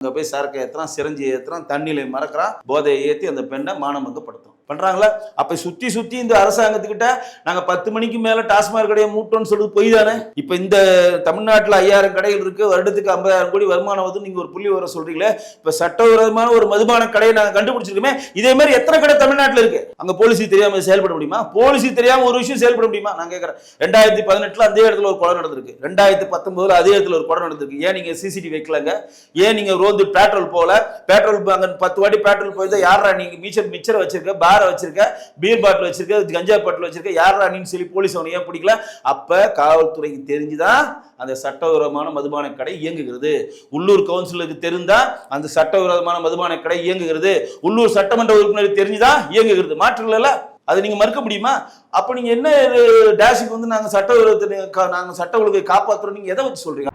அங்கே போய் சரக்கு ஏற்றுறான் சிரஞ்சி ஏற்றுறான் தண்ணியில மறக்கிறான் போதையை ஏற்றி அந்த பெண்ணை மானமங்கப்படுத்தும் பண்றாங்களா? அப்ப சுத்தி சுத்தி இந்த அரசாங்கத்துக்கிட்ட நாங்க பத்து மணிக்கு மேல டாஸ்மாக் கடையை மூட்டோம்னு சொல்லுது பொய் தானே? இப்ப இந்த தமிழ்நாட்டில் ஐயாயிரம் கடைகள் இருக்கு வருடத்துக்கு ஐம்பதாயிரம் கோடி வருமானம் வந்து நீங்க ஒரு புள்ளி வர சொல்றீங்களே? இப்ப சட்டவிரோதமான ஒரு மதுபான கடையை நாங்க கண்டுபிடிச்சிருக்கோமே இதே மாதிரி எத்தனை கடை தமிழ்நாட்டில் இருக்கு? அங்க போலீஸுக்கு தெரியாம செயல்பட முடியுமா? போலீஸுக்கு தெரியாம ஒரு விஷயம் செயல்பட முடியுமா? நான் கேட்கறேன் ரெண்டாயிரத்தி பதினெட்டுல அதே இடத்துல ஒரு கொலை நடந்திருக்கு. ரெண்டாயிரத்தி பத்தொன்பதுல அதே இடத்துல ஒரு கொலை நடந்திருக்கு. ஏன் நீங்க சிசிடிவி வைக்கலங்க? ஏன் நீங்க ரோந்து பெட்ரோல் போல பெட்ரோல் அங்க பத்து வாட்டி பெட்ரோல் போய் யாரா நீங்க மீச்சர் மிச்சரை வச்சிருக்க? பார் வச்சிருக்க பீர் பாட்டில் வச்சிருக்க கஞ்சா பாட்டில் வச்சிருக்க யாரா நீன்னு சொல்லி போலீஸ் அவனை ஏன் பிடிக்கல? அப்ப காவல்துறைக்கு தெரிஞ்சுதான் அந்த சட்டவிரோதமான மதுபான கடை இயங்குகிறது. உள்ளூர் கவுன்சிலருக்கு தெரிந்தா அந்த சட்டவிரோதமான மதுபான கடை இயங்குகிறது. உள்ளூர் சட்டமன்ற உறுப்பினருக்கு தெரிஞ்சுதான் இயங்குகிறது. மாற்றுங்கள அதை நீங்க மறுக்க முடியுமா? அப்ப நீங்க என்ன டேஷுக்கு வந்து நாங்க சட்ட விரோதத்தை நாங்க சட்ட ஒழுங்கை காப்பாத்துறோம் நீங்க எதை வச்சு சொல்றீங்க?